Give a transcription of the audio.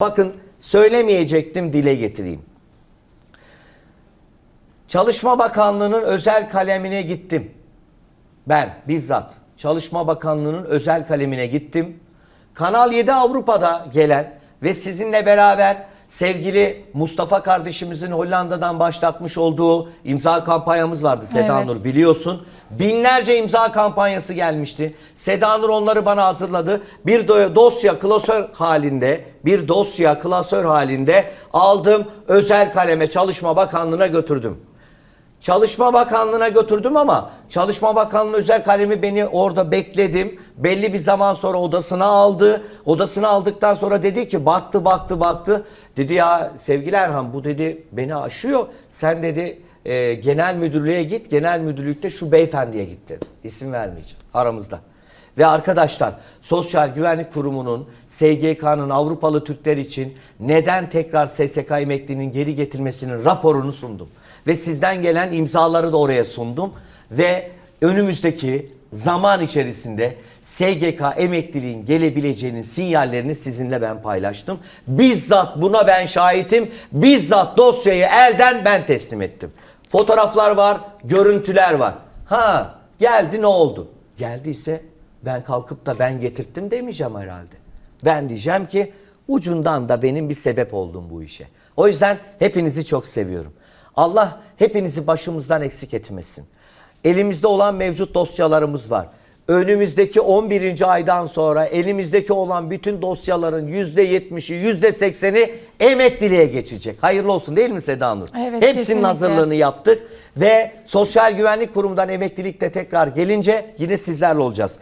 Bakın söylemeyecektim dile getireyim. Çalışma Bakanlığı'nın özel kalemine gittim. Ben bizzat Çalışma Bakanlığı'nın özel kalemine gittim. Kanal 7 Avrupa'da gelen ve sizinle beraber sevgili Mustafa kardeşimizin Hollanda'dan başlatmış olduğu imza kampanyamız vardı Seda Evet. Nur biliyorsun. Binlerce imza kampanyası gelmişti. Seda Nur onları bana hazırladı. Bir do- dosya klasör halinde, bir dosya klasör halinde aldım. Özel kaleme Çalışma Bakanlığı'na götürdüm. Çalışma Bakanlığı'na götürdüm ama Çalışma Bakanlığı özel kalemi beni orada bekledim. Belli bir zaman sonra odasına aldı. Odasına aldıktan sonra dedi ki baktı baktı baktı. Dedi ya sevgili Erhan bu dedi beni aşıyor. Sen dedi e, genel müdürlüğe git. Genel müdürlükte şu beyefendiye git dedi. İsim vermeyeceğim aramızda. Ve arkadaşlar Sosyal Güvenlik Kurumu'nun SGK'nın Avrupalı Türkler için neden tekrar SSK emekliliğinin geri getirmesinin raporunu sundum. Ve sizden gelen imzaları da oraya sundum. Ve önümüzdeki zaman içerisinde SGK emekliliğin gelebileceğinin sinyallerini sizinle ben paylaştım. Bizzat buna ben şahitim. Bizzat dosyayı elden ben teslim ettim. Fotoğraflar var, görüntüler var. Ha geldi ne oldu? Geldiyse ben kalkıp da ben getirttim demeyeceğim herhalde. Ben diyeceğim ki ucundan da benim bir sebep oldum bu işe. O yüzden hepinizi çok seviyorum. Allah hepinizi başımızdan eksik etmesin. Elimizde olan mevcut dosyalarımız var. Önümüzdeki 11. aydan sonra elimizdeki olan bütün dosyaların %70'i, %80'i emekliliğe geçecek. Hayırlı olsun değil mi Seda Nur? Evet, Hepsinin kesinlikle. hazırlığını yaptık ve Sosyal Güvenlik Kurumu'ndan emeklilikte tekrar gelince yine sizlerle olacağız.